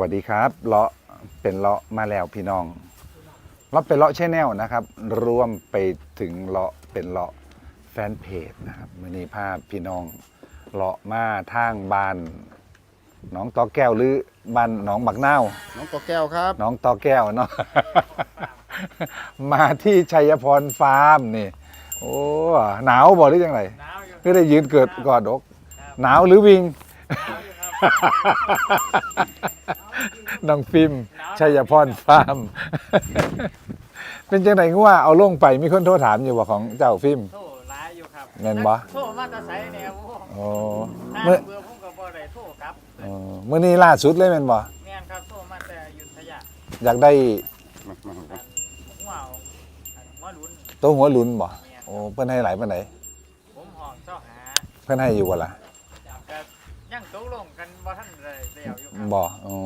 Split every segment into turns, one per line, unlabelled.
วัสดีครับเลาะเป็นเลาะมาแล้วพี่น้องเลาะเป็นเลาะแชแนลนะครับรวมไปถึงเลาะเป็นเลาะแฟนเพจนะครับมือนี้ภาพพี่น้องเลาะมาทางบ้านหน้องตอแก้วหรือบ้านหนองบักเน่าว
น้องตัวแก้วครับ
หน้องตอแก้วเนาะมาที่ชัยพรฟาร์มนี่โอ้หนาวบ่หรือยังไง
หนาวอยู่
ไม่ได้ยืนเกิดกอดอก
ครับ
หนาวหรือวิง
ห นาวอยู่ครับ
น้องฟิล์มชัยพรฟาร์ม เป็นจังไดงัวเอาลงไปมีคนโทรถามอยู่ว่าของเจ้าฟิล์ม
โทรร้ายอยู่ครับ
แม่นบ่
โทรมาแตะไสเนี่ยครับผม
โอ้
ถ้า
เมื่อ
เบื่อผมก็บ่ได้โทรกลับ
เออมื่อนี้ล่าสุดเลยแม่นบ่
แม่นครับโทรมาแต่อยุธยา
อยากได้
มามามา
หัวเอาหัวลุ้น
ตัวหัวหลุนบ่
แม่น
โอ้เพิ่นให้หลายปานใด
ผมห้องเจ้าหา
เพิ่นให้อยู่บ่ล่ะ
ก็ยัง ตกลงกันบ่ทันได้แล้วอยู่ครับ
บ่อ๋อ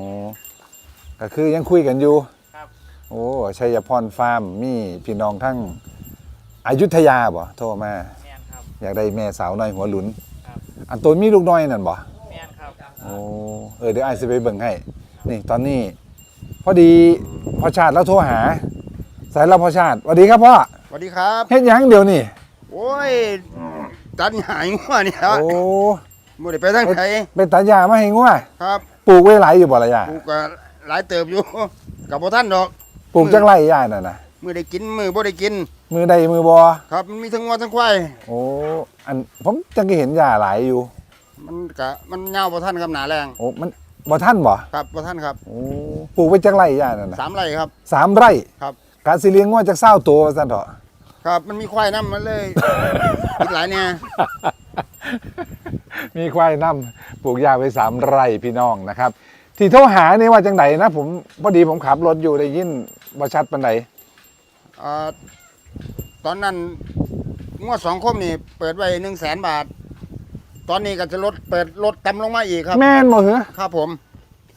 ก็คือยังคุยกันอยู่
ครับ
โอ้ชัยพรฟาร์มมีพี่น้องทั้งอยุธยาบ่โทรมา
แม่นครับ
อยากได้แม่สาวน้อยหัวหลุน
ครับ
อันตัวมีลูกน้อยนั่นบ่
แม่นครับ
โอ้เออเดี๋ยวไอ้ายสิไปเบิ่งให้ นี่ตอนนี้ พอดีพ่อชาติแล้วโทรหา สายเราพ่อชาติสวัสดีครับพ่อ
สวัสดีครับ
เฮ็ดหยังเดี๋ยวนี่
โอ้ย ตันหายงัวนี่ครับ
โอ้
บ่ได้ไปทางไหน
เป็นตายามาให้งัว
ครับ
ปลูกไว้หลายอยู่บ่ละยา
ปลูกก็หลายเติบอยู่กับบ่ท่านดอก
ปลูกจักไร่ยานั่นน่ะ
มือได้กินมือบ่ได้กิน
มือใดมือบอ
ครับมันมีทั้งงัวทั้งควาย
โอ้อันผมจังก็เห็นยาหลายอยู่
มันกะมันยาวบ่ท่านครับหนาแรง
โอ้มันบ่ท่านบ่
ครับบ่ท่านครับ
โอ้ปลูกไว้จักไร่ยานั่นน่ะ
สามไร่ครับ
สามไร่
ครับ
กาสิเลี้ยงงัวจักเศร้าตัวว่าซั่นเถอะ
ครับ มันมีควายน้ำมันเลยกินหลายเนี่ย
มีควายนำปลูกยาไว้สามไร่พี่น้องนะครับ ที่โทรหานี่ว่าจังไดนะผมพอดีผมขับรถอยู่ได้ยินบ่ชัดปานใด
อ่าตอนนั้นงวดสองคมนี่เปิดไว้หนึ่งแสนบาท ตอนนี้ก็จะลดเปิดลดต่ำลงมาอีกครับ
แม่นบ่เหรอ
ครับผม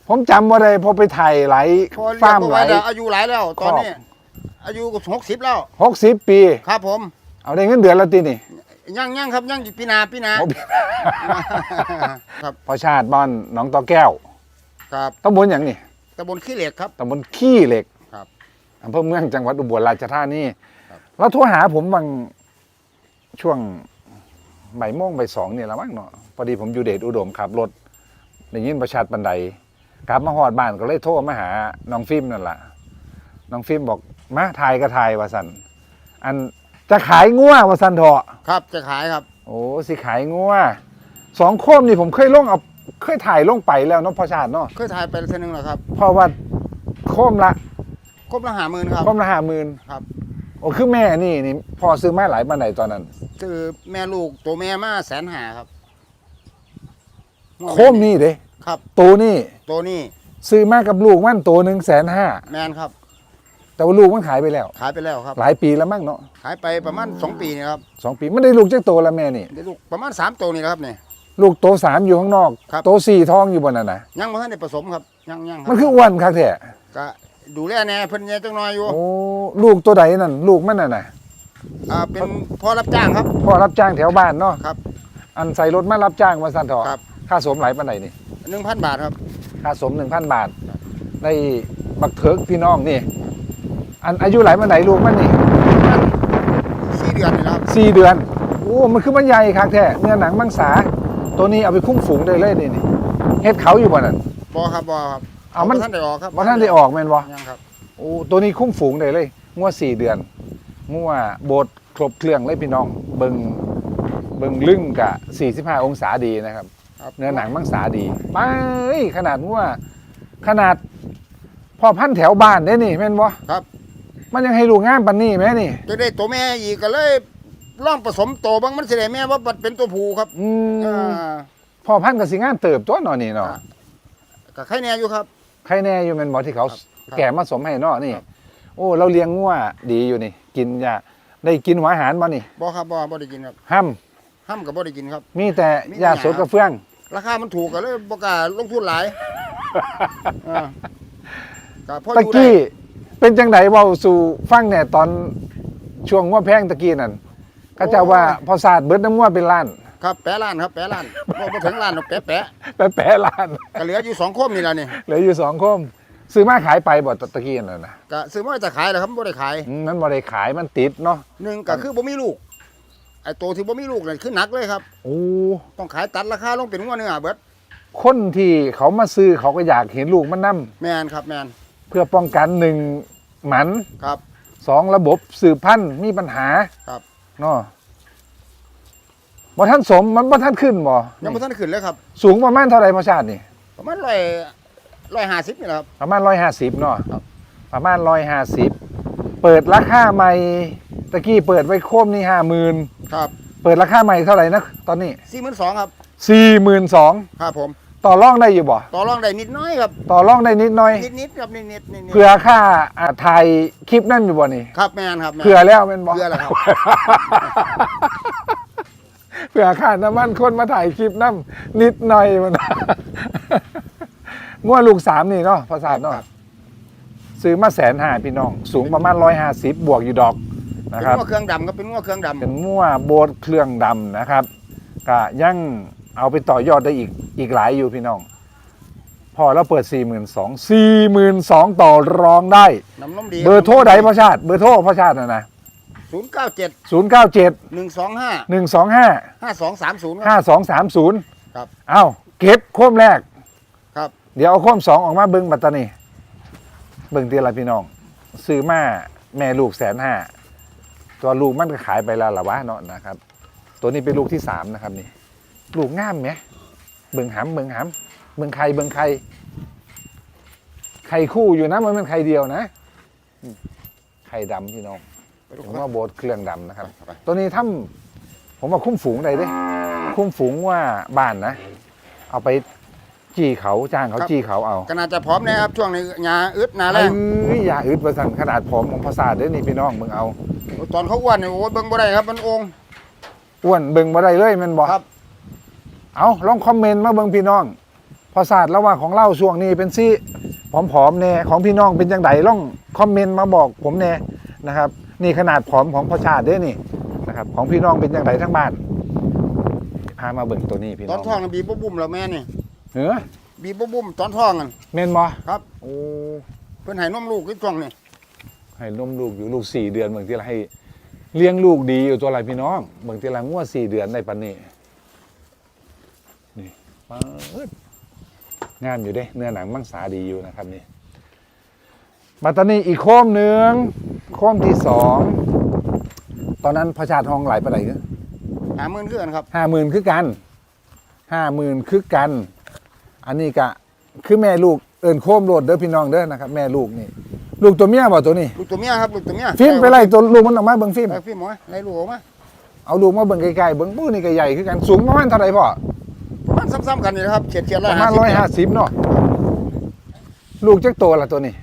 ผมจำบ่ได้พอไปถ่ายหลาย
พอเรีย
ฟากร์ม
บ่
ห
ไหว้
ลาย
แล้วอายุหลายแล้วตอนนี้
ครอบ
อายุหกสิบแล้ว
60ปี
ครับผม
เอาได้เงินเดือนแล้วตินี่
ยังยังครับยังอยู่ปีหนาปีหนา
โอ้
ครับ
พอชาติบ้านหนองตอแก้ว
ครับ
ตำบลหยังนี่
ตำบลขี้เหล็กครับ
ตำบลขี้เหล็ก
ครับ
อำเภอเมืองจังหวัดอุบลราชธานี
ครับ
แล้วโทรหาผมบางช่วงบ่ายโมงบ่ายสองเนี่ยละมั้งเนาะพอดีผมอยู่เดชอุดมขับรถได้ยินประชาติบันไดกลับมาหอดบ้านก็เลยโทรมาหาน้องฟิล์มนั่นแหละน้องฟิล์มบอก มาถ่ายก็ถ่ายว่าสันอันจะขายงัวว่าสันเถอะ
ครับจะขายครับ
โอ้สิขายงัวสองโคมนี่ผมเคยลงเอาเคยถ่ายลงไปแล้วเนาะพอชาติเนาะ
เคยถ่ายไปเท่านึงแล้วครับ
เพราะว่าโคมละ
ครบละหาหมื่นครับ
โคมละห้าหมื่น
ครับ
โอ้คือแม่นี่นี่พอซื้อมาหลายปันไหนตอนนั้น
คือแม่ลูกตัวแม่มาแสนหาครับ
โคมนี่เด้
ครับ
ตัวนี่
ตัวนี้
ซื้อมากับลูกมันตัวหนึ่งแสนห้า
แมนครับ
แต่ว่าลูกมันขายไปแล้ว
ขายไปแล้วครับ
หลายปีแล้วมั้งเนาะ
ขายไปประมาณสองปีนี่ครับ
สองปีไม่ได้ลูกจักโตแล้วแม่นี่
ได้ลูกประมาณสามตัวนี่ครับเนี่ย
ลูกโตสามอยู่ข้างนอก
ครับ
โตสี่ท้องอยู่บนนั้นนะ
ยังไม่ทันได้ผสมครับยังยังรับ
มันคืออ้วนครับแท้
ก็ดูแลแน่เพิ่นแน่จังน้อยอยู่
โอ้ลูกตัวใดนั่นลูกมันน่ะนะ
อ่าเป็นพ่อรับจ้างครับ
พ่อรับจ้างแถวบ้านเนาะ
ครับ
อันใส่รถมารับจ้างมาสั่นเถอะ
ครับ
ค่าสมหลายปันไหนนี่
หนึ่งพันบาทครับ
ค่าสมหนึ่งพันบาท ได้บักเถิกพี่น้องนี่ อันอายุหลายปันไหนลูกมันนี่
สี่เดือนนี่ครับ
สี่เดือน โอ้ มันคือมันใหญ่คักแท้เนื้อหนังมังสา ตัวนี้เอาไปคุ้มฝูงได้เลยนี่นี่เฮ็ดเขาอยู่บ่นั่น
บอครับบอครับ
เอามัน
บ่ท่านได้ออกครับ
บ่ท่านได้ออกแม่นบ่
ยังครับ
โอ้ตัวนี้คุ้มฝูงได้เลยงัวสี่เดือนงัวโบดครบเครื่องเลยพี่น้องเบิงเบิงลึ่งกะ45 องศาดีนะครับ
ครับ
เนื้อหนังมังสาดีไปขนาดงัวขนาดพอพันธุ์แถวบ้านได้นี่แม่นบ่
ครับ
มันยังให้ลูกงามปานนี้แม่นี่
จะได้ตัวแม่อีกก็เลยลองผสมโตวบางมันสิได้แม่ว่ามันเป็นตัวผู้ครับ
อืม
อ่า
พอพันธุ์ก็สิงามเติบตัวเนาะนี่เนาะ
ครับก็ใครแน่อยู่ครับ
ใครแน่อยู่แม่นบ่ที่เขา
ครับ
แก่มาสมให้เนาะนี่
ครับ
โอ้เราเลี้ยงงัวดีอยู่นี่ กินยาได้กินหัวอาหารบ่นี่
บอครับบอบอได้กินครับ
ห้ํ
ห้ามกับบอได้กินครับ
มีแต่
มีแต่
ยา
หญ้า
สดกระเฟือง
ราคามันถูกก็เลยบอกล้าลงทุนหลายอ่าก็พออ
ตะ
ยู่ได้
กี้ เป็นจังไดเว้าสู่ฟังแหน่ตอนช่วงงัวแพงตะกี้นั่นก็จะว่าพอศาสตร์เบิดน้ำงัวเป็นล้าน
ครับแปะล้านครับแปะล้านบ่บ่ถึงล้านหรอกแปะแปะ
แปะแปะล้าน
ก็เหลืออยู่สองโคมนี่แหละนี่
เหลืออยู่สองคมซื้อมาขายไปบ่ตะตะกี้นั่นนะ
ก็ซื้อมาจะขายแหละครับบ่ได้ขาย
อืมมันบ่ได้ขายมันติดเนาะ
หนึ่งก็คือบ่มีลูกไอ้ตัวที่บ่มีลูกนั่นคือหนักเลยครับ
โอ้
ต้องขายตัดราคาลงเป็นงัวเนื้อเบิด
คนที่เขามาซื้อเขาก็อยากเห็นลูกมันนํ
แม่นครับแม่น
เพื่อป้องกันหนึ่งหมัน
ครับ
สองระบบสืบพันธุ์มีปัญหา
ครับ
เนาะบ่ท่านสมมันบ่ท่านขึ้นบ่
ยังบ่ทันขึ้นเลยครับ
สูงประมาณเท่าไหร่พ่อชาตินี่
ประมาณร้อยร้อยห้าสิบนี่แหละครับ
ประมาณร้อยห้าสิบเนาะ
ครับ
ประมาณร้อยห้าสิบเปิดราคาใหม่ตะกี้เปิดไว้โคมนี่ห้าหมื่น
ครับ
เปิดราคาใหม่เท่าไหร่นะตอนนี้
สี่หมื่นสองครับ
สี่หมื่นสอง
ครับผม
ต่อรองได้อยู่บ่
ต่อรองได้นิดน้อยครับ
ต่อรองได้นิดหน่อย
นิดนิดๆครับนิดนิดนิดนิด
เผื่อค่าอ่าถ่ายคลิปนั่นอยู่บ่นี่
ครับแม่นครับแม่น
เผื่อแล้วเป็นบ่
เพื่อแล้วครับ
เผื่อค่าน้ำมันคนมาถ่ายคลิปน้ำนิดหน่อยมัน ง่วลูกสามนี่เนาะภาษาทเนาะซื้อมาแสนห้าพี่น้อง สูงประมาณร้อยห้าสิบบวกอยู่ดอกนะ
เป็น
ครับ
งัวเครื่องดำครับเป็นงัวเครื่องดำ
เป็นมั่วโบสเครื่องดำนะครับก็ยัง เอาไปต่อยอดได้อีกอีกหลายอยู่พี่น้อง พอเราเปิด 4 2 0 0 0 42,000ต่อรองได้
น้ำนมดี
เบอร์โทรใดพ่อชาติ เบอร์โทรพ่อชาตินะนะ
ศูนย์เก้าเจ็ด
097
หนึ่งสองห้า
125
ห้าสองสามศูนย์ครับ
5230
ครับ
เอาเก็บโค้มแรก
ครับ
เดี๋ยวเอาโค้มสองออกมาเบิ้งบัตตานีเบิ้งเตียละพี่น้อง ซื้อมาแม่ลูกแสนห้าตัวลูกมันก็ขายไปแล้วละวะเนาะนะครับ ตัวนี้เป็นลูกที่สามนะครับนี่ ลูกงามไหมเบิ้งหำเบิ้งหำเบิ้งไข่เบิ้งไข่ไข่คู่อยู่นะมันเป็นไข่เดียวนะอืมไข่ดำพี่น้องผมว่าโบสเครื่องดำนะครับ ตัวนี้ถ้าผมว่าคุ้มฝูงใดเด้คุ้มฝูงว่าบ้านนะ เอาไปจี้เขาจ้างเขาจี้เขาเอา
ก็น่าจะพร้อมนะครับช่วงนี้ยาอึดหนาแร
เอ้
ง
ยอย่าอึดประสันขนาดผอมของภาษาทเด้อนี่พี่น้องมึงเอา
ตอนเขาอ้วนเนี่ยโอ้ยเบิ่งบ่ได้ครับมันองค์
อ้วนเบิ่งบ่ได้เลยแมันบ่
ครับ
เอาลองคอมเมนต์มาเบิ่งพี่น้องภาษาทระหว่างของเล่าช่วงนี้เป็นซี่ผอมๆแน่ของพี่น้องเป็นจังไดลองคอมเมนต์มาบอกผมแน่นะครับ นี่ขนาดผอมของพ่อชาติเด้อนี่นะครับของพี่น้องเป็นจังไดทั้งบ้านพามาเบิ่งตัวนี้พี่
ต
น้
อ
อนง
ท้องน่ะบีบบ่บุ่มแล้วแม่นี่
เฮ้อ
บีบบ่บุ่มตอนท้องกัน
แม่นบ่
ครับ
โอ้
เพิ่นให้นมลูกที่ช่วงนี้
ให้นมลูกอยู่ลูกสี่เดือนเมืองที่ไรให้เลี้ยงลูกดีอยู่ตัวไรพี่น้องเมืองที่ไรงัวสี่เดือนในปันนี้นี่ ป๊าดงามอยู่เด้ เนื้อหนังมังสาดีอยู่นะครับนี่ มาตอนนี้อีกโค้มหนึ่งโค้มที่สองตอนนั้นพระชาติทองไหลายไปไหน
หาหมื่นคือกันครับ
ห้าหมื่นคือกันห้าหมื่นคือกัน อันนี้กะคือแม่ลูกเอินโค้มโลดเด้อพี่น้องเด้อนะครับ แม่ลูกนี่ ลูกตัวเมียบ่ตัวนี้
ลูกตัวเมียครับลูกตัวเมีย
ฟิล์มไปไล่ตัวลูกมันออกมาเบิ่งฟิล์ม
ไปฟิล์มหมอไล่ลูกออกมา
เอาลูกมาเบิ่งไกลๆเบิ่งปู้นี่ก็ใหญ่คือกันสูงประมาณเท่าไหร่พ่อ
ประมาณ ซ้ำๆกันนี่นะครับเฉียดเฉียด
ประมาณร้อยห้าสิบเนาะลูกจักโตละตัวนี้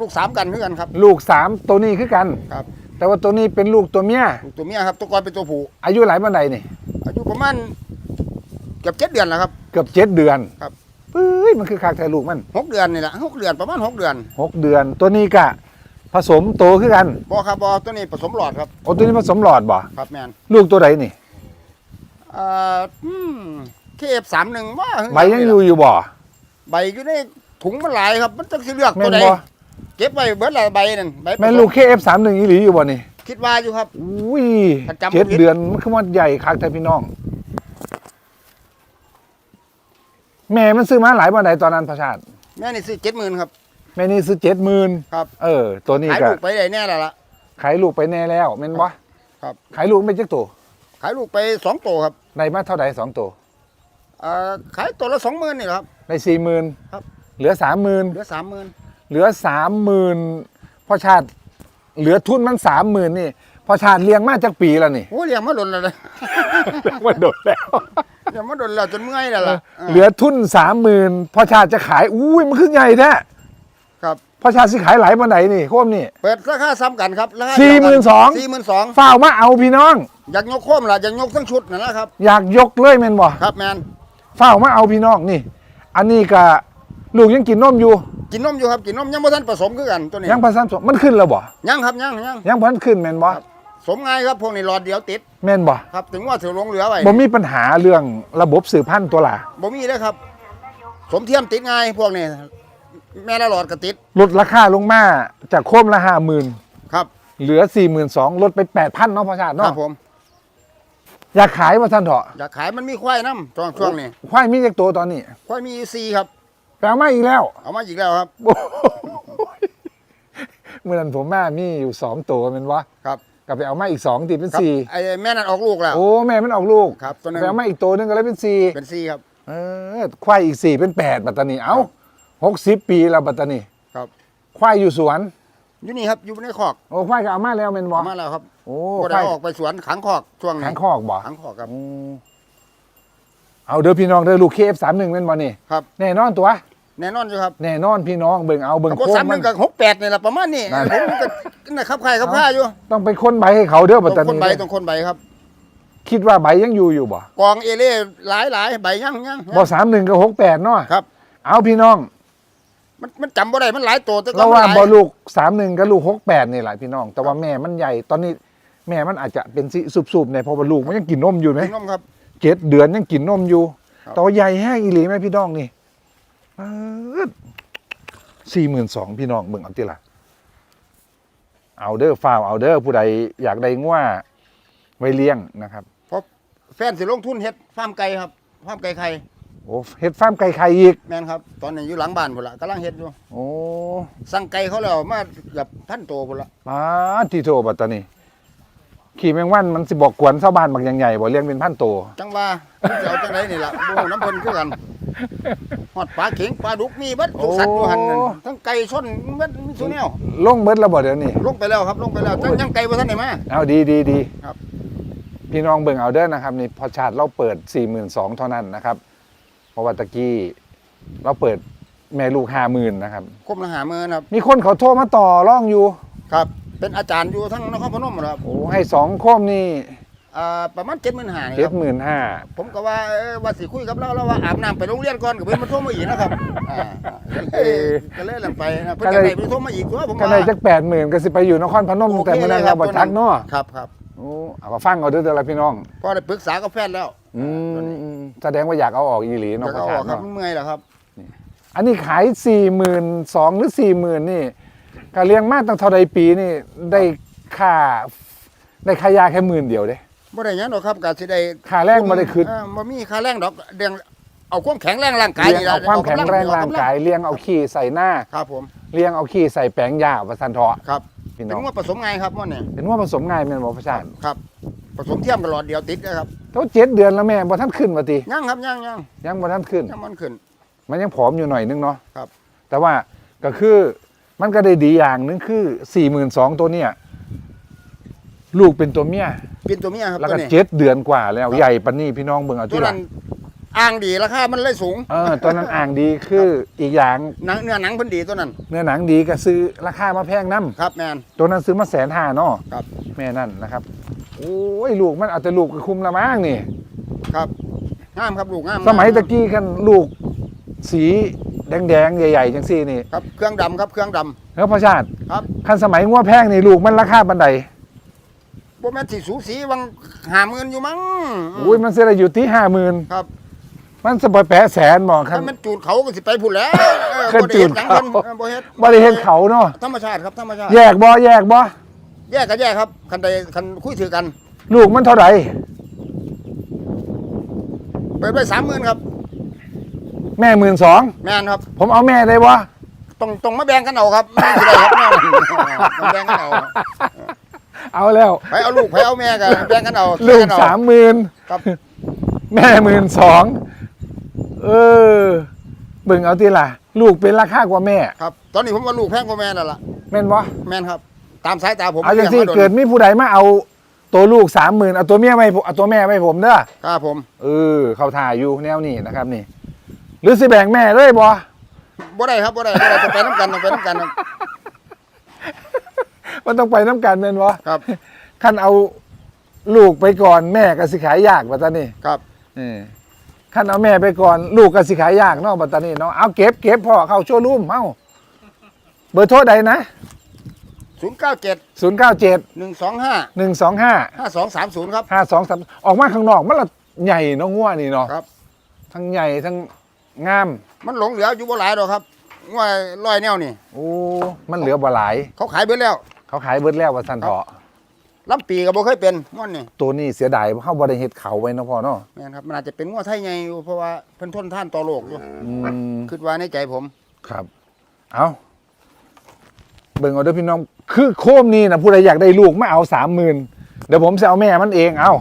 ลูกสามกันคือกันครับ
ลูกสามตัวนี้คือกัน
ครับ
แต่ว่าตัวนี้เป็นลูกตัวเมีย
ลูกตัวเมียครับตัวก่อนเป็นตัวผู้
อายุหลายปันใดนี่
อายุประมาณเกือบเจ็ดเดือนแล้วครับ
เกือบเจ็ดเดือน
ครับ
เอ้ยมันคือคากแต่ลูกมัน
หกเดือนนี่แหละหกเดือนประมาณหกเดือน
หกเดือน ตัวนี้กะ ผสมโตคือกัน
บอครับบอตัวนี้ผสมหลอดครับ
โอ้ตัวนี้ผสมหลอดบ่
ครับแมน
ลูกตัวใดนี่
เอ่ออืม เคเอฟสามหนึ่งว่า
ใบยังอยู่อยู่บ่
ใบอยู่ในถุงมันหลายครับ มันจะสิเลือก
แม่
ตัวนใด
บ่
เก็บไว้เบิดละใบนั่นใบผส
แม่นลูกเคเอฟสามหนึ่งอีหลีอยู่บ่นี่
คิดว่าอยู่ครับ
อุ้ย
ถ้าจำบ่
เจ็ด
ผิด
เดือนมันคือว่าใหญ่คักแต่พี่น้อง แม่มันซื้อมาหลายปันใดตอนนั้นพระชาติ
แม่นี่ซื้อเจ็ดหมื่นครับ
แม่นี่ซื้อเจ็ดหมื่น
ครับ
เออ ตัวนี้
ขาย
ก็
ลูกไปได้แน่แล้วล่ะ
ขายลูกไปแน่แล้วแม่นบ่
ครับ
ขายลูกไม่จักตัว
ขายลูกไปสองตัวครับ
ได้มาเท่าใดสองตัว
เอ่อขายตัวละสองหมื่นนี่แหละครับ
ได้สี่หมื่น
ครับ
เหลือสามหมื่น
เหลือสามหมื่น
เหลือสามหมื่นพ่อชาติเหลือทุนมันสามหมื่นนี่พ่อชาติเลี้ยงมาจากปีแล้วนี่
โอ้เลี้ยงมาดนแล้วเลย
เลี้ยงมาโดดแล้ว
เลี้ยงมาดนแล้วจนเมื่อยแล้วล่ะ
เหลือทุนสามหมื่นพ่อชาติจะขายอุ้ยมันคือใหญ่แท้
ครับ
พ่อชาติสิขายหลายปันไหนนี่โคมนี่
เปิดราคาซ้ำกันครับราคา
สี่หมื่นสอง
สี่หมื่นสอง
ฝ้าวมาเอาพี่น้อง
อยากยกโคมล่ะอยากยกทั้งชุดนั่นแหละครับ
อยากยกเลยแม่นบ่
ครับแมน
ฝ้าวมาเอาพี่น้องนี่ อันนี้ก็ลูกยังกินนมอยู่
กินนมอยู่ครับกินนมยังบ่ทันผสมคือกันตัวนี้
ยังผสมมันขึ้นแล้วบ่
ยังครับยังยัง
ยังพันขึ้นแม่นบ่
ครับสมง่ายครับพวกนี้หลอดเดียวติด
แม่นบ่
ครับถึงว่าถือลงเหลือไว้
บ่มีปัญหาเรื่องระบบสืบพันธุ์ตัวล่ะ
บ่มีเลยครับ สมเทียมติดง่ายพวกนี้แม่ละหลอดก็ติด
ลดราคาลงมาจากโคมละห้าหมื่น
ครับ
เหลือสี่หมื่นสองลดไปแปดพันเนาะพ่อชาติ
ครั
เนาะ
บผม
อยากขายมาท่านเถาะ
อยากขายมันมีควายน้ำช่วงช่วงนี้
ควายมีจากตัวตอนนี้
ควายมีซีครับ
แปลมาอีกแล้ว
เอามาอีกแล้วครับ
โอ้โหเมื่อนั้นผมแม่มีอยู่สองตัวแมันวะ
ครับ
กลับไปเอามาอีกสองติดเป็น
ครับ
สี่
ไอ้แม่นั่นออกลูกแล้ว
โอ้แม่มันออกลูก
ครับตัวนึง
ไปเอามาอีกตัวหนึงก็เลยเป็นสี่
เป็นซีครับ
เออควายอีกสี่เป็นแปดปัตตานีเอ้าหกสิบปีแล้วปัตตานี
ครับ
ควายอยู่สวน
อยู่นี่ครับอยู่ในคอก
โอ้ควายก็เอามาแล้วแมันบอ
เอามาแล้วครับ
โอ้
บ่
ควา
ได้
ย
ออกไปสวนขังคอกช่วงนี้
ขังคอกบ่
ขังคอกครับ
อืมเอาเด้อพี่น้องเด้อลูกเคฟสามหนึ่งเป็นบ่นี่
ครับ
แน่นอนตัว
แน่นอนอยู่ครับ
แน่นอนพี่น้องเบิ่งเอาเบิ่ง
กับ
โค้ง
สามห
มั
นึ่
น
งกับหกแปดนี่แหละประมาณนี้
นั่น
ผมก็นะครับใครครับผ้าอยู่
ต้องไปค้นใบให้เขาเด้อ
ต
ปัต
ร
ตาง
คน
นี
ใบ
เด้อ
ตรงคนใบครับ
คิดว่าใบยังอยู่อยู่บ่
กองเอเล่หลายหลายใบยังยัง
บ่สามหนึ่งกับหกแปดเนาะ
ครับ
เอาพี่น้อง
มันมันจำบ่ได้มันหลายตัวแต่ก็
เราว่า
มันห
บ่
ลาย
ลูกสามหนึ่งกับลูกหกแปดนี่แหละพี่น้อง แต่ว่าแม่มันใหญ่ตอนนี้แม่มันอาจจะเป็นสิสูบๆเนี่ยเพราะว่าลูกมันยังกินนมอยู่ไหม
พี่น้องครับ
เจ็ดเดือนยังกินนมอยู่
ครับ
แตัวาใหญ่แห้งอีหลีไหมพี่น้องนี่สี่หมื่นสองพี่น้องเบิ่งเอาติละเอาเด้อฟ้าวเอาเด้อผู้ใดอยากได้ง่วไว้เลี้ยงนะครับ
เพราะแฟนสิลงทุนเฮ็ดฟาร์มไก่ครับฟาร์มไก่ไข่
โอ้เฮ็ดฟาร์มไก่ไข่อีก
แม่นครับ ตอนนี้อยู่หลังบ้านพุ่นละกำลังเฮ็ดอยู่
โอ้
สั่งไก่เขาแล้วมาเกับพันตัวพุ่นละ
มาที่โทบัตตานีขี่แมงวันมันสิบอกกวนชาวบ้านบางอย่างใหญ่บ่เลี้ยงเป็นพันตัว
จังว่ามันสิเอาจังไดนี่ล่ะบ่ฮู้น้ำเพิ่นคือกันฮอดปลาเข็งปลาดุกมีเบิดทุกสัตว์อยู่หั่นนั่นทั้งไก่ชนเบิดมีสุแนว
ลงเบิดแล้วบ่เดี๋ยวนี้
ลงไปแล้วครับลงไปแล้วจังยังไก่บ่ทันได้มา
เอาดีดีดี
ครับ
พี่น้องเบิ่งเอาเด้อนะครับนี่พอชาติเราเปิด 42,000เท่านั้นนะครับ เพราะว่าตะกี้เราเปิดแม่ลูก50,000นะครับ
คมละหามื้อนะครับ
มีคนเขาโทรมาต่อร่องอยู่
ครับ เป็นอาจารย์อยู่ทั้งนครพนมนะครับ
โอ้ให้สองโคมนี่
อ่าประมาณ75,000นี่
เจ็
ค
ด
รับ
หมื่นห้า
ผมก็ว่าเออว่าสิคุยกับเราแล้วว่าอาบน้ำไปโรงเรียนก่อนก็เพิ่นมาโทรมาอีกนะครับอ่าก็เลยก็เลยลำไปนะเพิ่นจะได้ไปโทรมาอีกตัวผม
ก็
ว่า
ได้จักแปดหมื่นก็สิไปอยู่นครพนม
โอ
แต่
เค
เมื่อ
เล
นั้
ย
น
ครั
เรา
บ
บ่ทักเนาะ
ครับครับ
โอ้เอามาฟังเอาเด้อเด้อละพี่น้อง
พอได้ปรึกษากับแฟนแล้ว
อืม แสดงว่าอยากเอาออกอีหลี
แล้
เนาะ
ว
พ
ก็
อ
อ
ชา
อก
ติ
ครับ
เนาะ
มันเมื่อยแล้วครับ
อันนี้ขายสี่หมื่นสองหรือสี่หมื่นนี่กาเลี้ยงมากตั้งเท่าใดปีนี่ได้ค่าได้ค่ายาแค่หมื่นเดียวเด้
บ่ได้หยังดอกครับก็สิได้
ค่าแรงบ่ได้ขึ้น
เออบ่มีค่าแรงดอกเดือนเอาความแข็งแรงร่างกาย
เลี้ยงเอาความแข็งแรงร่างกายเลี้ยงเอาขี้ใส่หน้า
ครับผม
เลี้ยงเอาขี้ใส่แปลงยาประสันเถาะ
ครับ
พี่
เป็
น้อง
นว่าผสมไงครับว่าเนี่ย
เป็นว่าผสมง่ายแม่นบ่พระชาติ
ครับ ผสมเทียมตลอดเดียวติดนะครับ
เท่าเจ็ดเดือนแล้วแม่บ่ทันขึ้นว่าติ
ยังครับยังยัง
ยังบ่ทันขึ้น
ยังมันขึ้น
มันยังผอมอยู่หน่อยนึงเนาะ
ครับ
แต่ว่าก็คือมันก็ได้ดีอย่างหนึงคือสี่หมื่นสองตัวเนี่ยลูกเป็นตัวเมีย
เป็นตัวเมียครับ
แล้ว
ตั
ก็
วนี้
เจ็ดเดือนกว่าแล้ว
ครับ
ใหญ่ปานนี้พี่น้องเบิ่งเอา
ตั
ที่
ว
หลั
นั้
ง
นอ่างดีราคามันเลยสูง
เออตัวนั้นอ่างดีคืออีกอย่าง
หนังเนื้อหนังเพิ่นดีตัวนั้น
เนื้อหนังดีก็ซื้อราคามาแพงน้
ครับแมนำ
ตัวนั้นซื้อมาแสนห้าเนาะ
ครับ
แม่นั่นนะครับโอ้ยลูกมันเอาแต่ลูกก็คุมละมั้งนี่
ครับงามครับลูกงาม
สมัยตะกี้กันลูกสีแดงๆใหญ่ๆจังซี่นี่
ครับเครื่องดำครับเครื่องด
แล้วพ่อชาติำ
ครับ
คันสมัยงัวแพงนี่ลูกมันราคาบันได
บ่แม่นสิสูสีวังหาหมื่นอยู่มั้ง
อุ้ยมันเสียอยู่ที่ห้าหมื่น
ครับ
มันสบายแปะแสนบอกคั
ถ้านมันจูดเขาก็สิไปพุ่นแล้วเออ
เคย
บ่ได้เฮ็ดหยัง
จูด
เพิ่น
เขา
เออบ่เฮ็ด
บริเห็นเขาเนาะ
ธรรมชาติครับธรรมชาติ
แยกบ่แยกบ่
แยกก็แยกครับ คันใดคันคุยถือกัน
ลูกมันเท่าไหร่
เปิดไป30,000ครับ
แม่หมื่นสอง
แม่นครับ
ผมเอาแม่ได้บ่
ต้องต้องมาแบ่งกันเอาครับไม่ได้ครับแม่ต้องแบ่งกันเอา
เอาแล้ว
ไปเอาลูกไปเอาแม่กันแบ่งกันเอา
ลู
แบ่ง
ก
นเอ
สามหมื่น
ครับ
แม่หมื่นสองเออเบิ่งเอาทีละลูกเป็นราคากว่าแม่
ครับ ตอนนี้ผมว่าลูกแพงกว่าแม่นั่นล่ะ
แม่นบ่
แม่นครับ ตามสายตาผม
เอาจังซี่
ลี้ยมาโเกิ
ดมีผู้ใดมาเอาตัวลูกสามหมื่นเอาตัวเมียไม่ผมเอาตัวแม่ไม่ผมเด้อ
ครับผม
เออเขาถ่ายอยู่แนวนี้นะครับนี่ หรือสิแบ่งแม่เลยบ่
บ่ได้ครับบ่ได้บ่ได้ต้องไปน้ำกันต้องไปน้ำกันครับ
มันต้องไปน้ำกันแม่นบ่
ครับ
ขั้นเอาลูกไปก่อนแม่ก็สิขายยากบัดตานี่
ครับ
เออขั้นเอาแม่ไปก่อนลูกก็สิขายยากเนาะบัดตานี่เนาะเอาเก็บเก็บพ่อเข้าโชว์รูมเอ้าเบอร์โทรใดนะ
ศูนย์เก้าเจ็ด
ศูนย์เก้าเจ็ด
หนึ่งสองห้า
หนึ่งสองห้า
ห้าสองสามศูนย์ครับ
ห้าสองสามออกมาข้างนอกมันละใหญ่เนาะงัวนี่เนาะ
ครับ
ทั้งใหญ่ทั้งงาม
มันหลงเหลืออยู่บ่หลายดอกครับว่าลอยแนวนี่
โอ้ มันเหลือบ่หลาย
เขาขายไปแล้ว
เขาขายเบิดแล้วว่าสันเถาะ
ลำปีก็บ่เคยเป็นม่อนนี่
ตัวนี้เสียดายเพราะเขาบ่ได้เฮ็ดเขาไว้เนาะพ่อเนาะ
แม่นครับมันอาจจะเป็นงัวไทยใหญ่อยู่เพราะว่าเพิ่นทนท่านต่อโลกอยู่
อืม
คิดว่าในใจผม
ครับ เอา เบิ่งเอาเด้อพี่น้อง คือโคมนี่นะผู้ใดอยากได้ลูกมาเอาสามหมื่นเดี๋ยวผมจะเอาแม่มันเองเอา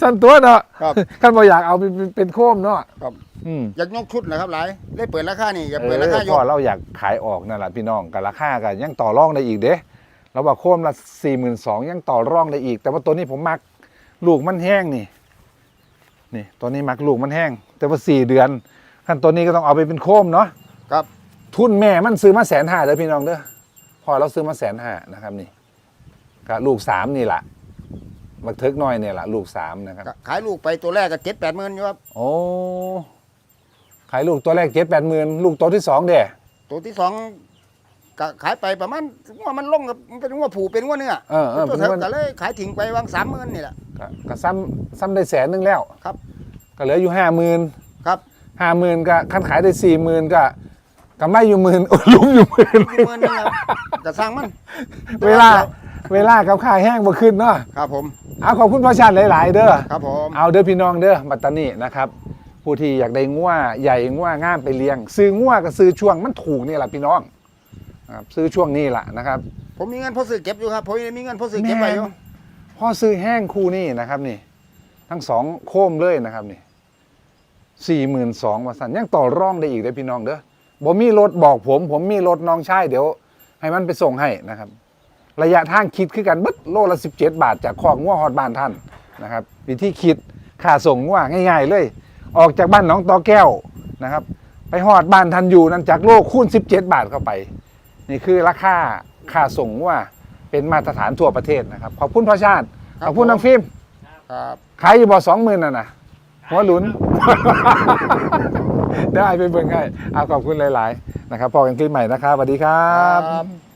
สั้นตัวเนาะ
ครับ
ท่านบออยากเอาเป็นเป็นเป็นโคมเนาะ
ครับ
อืม
อยากยกชุดนะครับหลายเลยเปิดราคานี่อยาก
เอ
เปิดราคา
อยพ่
ก
อเราอยากขายออกนั่นแหละพี่น้องกับราคากันยังต่อรองได้อีกเด้เราบอกโคมละสี่หมื่นสองยังต่อรองได้อีก แต่ว่าตัวนี้ผมมักลูกมันแห้งนี่ นี่ตัวนี้มักลูกมันแห้ง แต่ว่าสี่เดือนขั้นตัวนี้ก็ต้องเอาไปเป็นโคมเนาะ
ครับ
ทุนแม่มันซื้อมาแสนห้าเด้อพี่น้องเด้อพอเราซื้อมาแสนห้านะครับนี่ก็ลูกสามนี่แหละบักเทิกน้อยเนี่ยแหละลูกสามนะครับ
ก็ขายลูกไปตัวแรกก็เจ็ดแปดหมื่นอยู่ครับ
โอ้ขายลูกตัวแรกเจ็ดแปดหมื่นลูกตัวที่สองเด้
ตัวที่สองก็ขายไปประมาณงัวมันลงกับมันเป็นงัวผูเป็นงัวเนื้อ
เออเออ
ตัว
ผม
เถิด
ว่า
ก็เลยขายทิ้งไปวางสามหมื่นนี่แหละ
ก็ก็ซ้ำซ้ำได้แสนหนึงแล้ว
ครับ
ก็เหลืออยู่ห้าหมื่น
ครับ
ห้าหมื่นก็คันขายได้สี่หมื่นก็ กำไรอยู่หมื่นโอ้ลุมอยู่หมื่น
อยู่หมื่นหนึงครับก็สร้างมัน
เวลา เวลากับค่าแห้งบ่ขึ้นเนาะ
ครับผม
เอาขอบคุณพ่อชาติหลาย ๆ เด้อ
ครับผม
เอาเด้อพี่น้องเด้อบัตตานีนะครับ ผู้ที่อยากได้งัวใหญ่งัวงามไปเลี้ยง ซื้องัวก็ซื้อช่วงมันถูกนี่แหละพี่น้องนะครับซื้อช่วงนี้แหละนะครับ
ผมมีเงินพอซื้อเก็บอยู่ครับผมมีเงินพอซื้อเก็บไว้อยู่
พ่อซื้อแห้งคู่นี่นะครับนี่ ทั้งสองโค้มเลยนะครับนี่สี่หมื่นสองมาสั่นยังต่อร่องได้อีกเด้อพี่น้องเด้อ บ่มีรถบอกผม ผมมีรถน้องชายเดี๋ยว ให้มันไปส่งให้นะครับ ระยะทางคิดคือกันเบิดโลละสิบเจ็ดบาท จากคอกงัวฮอดบ้านท่านนะครับวิธีคิดค่าส่งงัวง่าย ๆ เลย ออกจากบ้านหนองตอแก้วนะครับ ไปฮอดบ้านทันอยู่นั่นจากโลคูณ 17 บาทเข้าไป นี่คือราคาค่าส่งงัวเป็นมาตรฐานทั่วประเทศนะครับขอบคุณพ่อชาติขอบคุณน้องฟิล์ม
ครับ
ขายอยู่บ่สองหมื่นน่ะนะหัวหลุน ได้ไปเบิ่งให้เอาขอบคุณหลาย ๆ นะครับพอกันคลิปใหม่นะครับสวัสดีครับ
ครับ